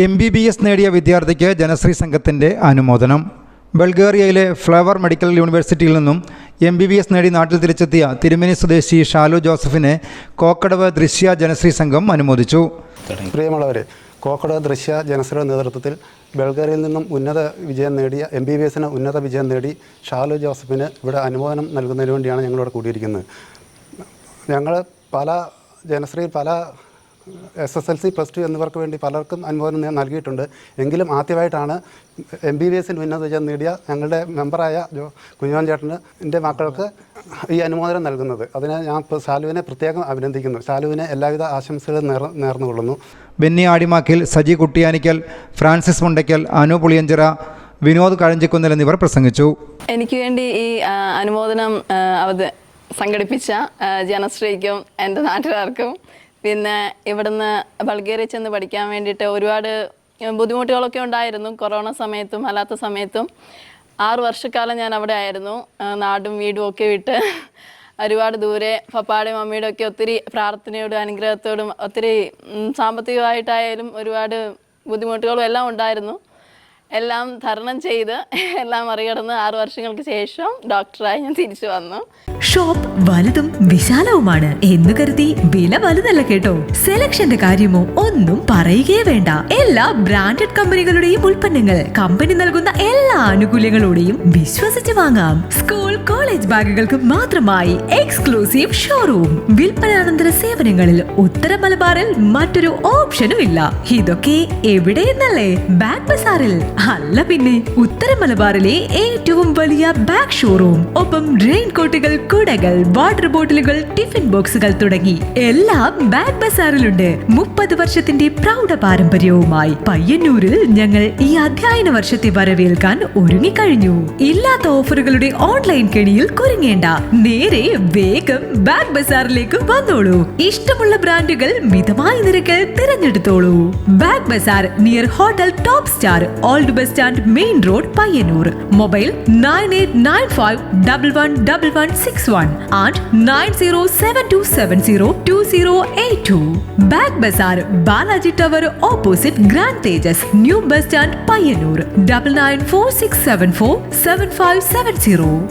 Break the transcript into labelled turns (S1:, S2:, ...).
S1: M B B S നേടിയ വിദ്യാർത്ഥിക്ക് ജനശ്രീ സംഘത്തിന്റെ അനുമോദനം. ബൾഗേറിയയിലെ ഫ്ലവർ മെഡിക്കൽ യൂണിവേഴ്സിറ്റിയിൽ നിന്നും എം ബി ബി എസ് നേടി നാട്ടിൽ തിരിച്ചെത്തിയ തിരുമേനി സ്വദേശി ഷാലു ജോസഫിനെ കോക്കടവ് ദൃശ്യ ജനശ്രീ സംഘം അനുമോദിച്ചു.
S2: പ്രിയമുള്ളവരെ കോക്കടവ് ദൃശ്യ ജനശ്രീയുടെ നേതൃത്വത്തിൽ ബൾഗേറിയയിൽ നിന്നും ഉന്നത വിജയം നേടിയ എം ബി ബി എസിന് ഉന്നത വിജയം നേടി ഷാലു ജോസഫിന് ഇവിടെ അനുമോദനം നൽകുന്നതിന് വേണ്ടിയാണ് ഞങ്ങളിവിടെ കൂടിയിരിക്കുന്നത്. ഞങ്ങൾ പല ജനശ്രീ പല S S L C plus two എന്നിവർക്ക് വേണ്ടി പലർക്കും അനുഭവം ഞാൻ നൽകിയിട്ടുണ്ട്. എങ്കിലും ആദ്യമായിട്ടാണ് എം ബി ബി എസിന് ഉന്നത വിജയം നേടിയ ഞങ്ങളുടെ മെമ്പറായ ജോ കുഞ്ഞോൻ ചേട്ടന് എന്റെ മക്കൾക്ക് ഈ അനുമോദനം നൽകുന്നത്. അതിനെ ഞാൻ ഇപ്പോൾ ശാലുവിനെ പ്രത്യേകം അഭിനന്ദിക്കുന്നു. സാലുവിനെ എല്ലാവിധ ആശംസകളും നേർ നേർന്നുകൊള്ളുന്നു.
S1: ബെന്നി ആടിമാക്കിൽ സജി കുട്ടിയാനിക്കൽ ഫ്രാൻസിസ് മുണ്ടയ്ക്കൽ അനു പുളിയഞ്ചിറ വിനോദ് കഴഞ്ചിക്കുന്നൽ എന്നിവർ പ്രസംഗിച്ചു.
S3: എനിക്ക് വേണ്ടി ഈ അനുമോദനം സംഘടിപ്പിച്ച ജനശ്രീക്കും എന്റെ നാട്ടുകാർക്കും പിന്നെ ഇവിടുന്ന് ബൾഗേറിയ ചെന്ന് പഠിക്കാൻ വേണ്ടിയിട്ട് ഒരുപാട് ബുദ്ധിമുട്ടുകളൊക്കെ ഉണ്ടായിരുന്നു. കൊറോണ സമയത്തും അല്ലാത്ത സമയത്തും. ആറ് വർഷക്കാലം ഞാൻ അവിടെ ആയിരുന്നു. നാടും വീടും ഒക്കെ വിട്ട് ഒരുപാട് ദൂരെ പപ്പാടെയും മമ്മിയുടെ ഒക്കെ ഒത്തിരി പ്രാർത്ഥനയോടും അനുഗ്രഹത്തോടും ഒത്തിരി സാമ്പത്തികമായിട്ടായാലും ഒരുപാട് ബുദ്ധിമുട്ടുകളും എല്ലാം ഉണ്ടായിരുന്നു. എല്ലാം തരണം ചെയ്ത് എല്ലാം മറികടന്ന് ആറു വർഷങ്ങൾക്ക് ശേഷം ഡോക്ടറായി ഞാൻ തിരിച്ചു വന്നു.
S4: ഷോപ്പ് വലുതും വിശാലവുമാണ് എന്ന് കരുതി വില വലുതല്ല കേട്ടോ. സെലക്ഷന്റെ കാര്യമോ ഒന്നും പറയുകയേ വേണ്ട. എല്ലാ ബ്രാൻഡഡ് കമ്പനികളുടെയും ഉൽപ്പന്നങ്ങൾ കമ്പനി നൽകുന്ന എല്ലാ ആനുകൂല്യങ്ങളോടെയും വിശ്വസിച്ച് വാങ്ങാം. സ്കൂൾ കോളേജ് ബാഗുകൾക്ക് മാത്രമായി എക്സ്ക്ലൂസീവ് ഷോറൂം. വിൽപ്പനാനന്തര സേവനങ്ങളിൽ ഉത്തര മലബാറിൽ മറ്റൊരു ഓപ്ഷനും ഇല്ല. ഇതൊക്കെ എവിടെയെന്നല്ലേ? ബാഗ് ബസാറിൽ. അല്ല പിന്നെ ഉത്തര മലബാറിലെ ഏറ്റവും വലിയ ബാഗ് ഷോറൂം ഒപ്പം റെയിൻ കോട്ടുകൾ കുടകൾ വാട്ടർ ബോട്ടിലുകൾ ടിഫിൻ ബോക്സുകൾ തുടങ്ങി എല്ലാം ബാഗ് ബസാറിലുണ്ട് മുപ്പത് വർഷത്തിന്റെ പ്രൗഢ പാരമ്പര്യവുമായി പയ്യന്നൂരിൽ ഞങ്ങൾ ഈ അധ്യയന വർഷത്തെ വരവേൽക്കാൻ ഒരുങ്ങിക്കഴിഞ്ഞു. ഇല്ലാത്ത ഓഫറുകളുടെ ഓൺലൈൻ കെണിയിൽ കുരുങ്ങേണ്ട. നേരെ വേഗം ബാഗ് ബസാറിലേക്ക് വന്നോളൂ. ഇഷ്ടമുള്ള ബ്രാൻഡുകൾ മിതമായ നിരക്കിൽ തിരഞ്ഞെടുത്തോളൂ. Bag bazaar near hotel top star old bus stand main road Payyanur mobile nine eight nine five double one double one six one and nine zero seven two seven zero two zero eight two bag bazaar Balaji tower opposite grand Tejas new bus stand Payyanur double nine four six seven four seven five seven zero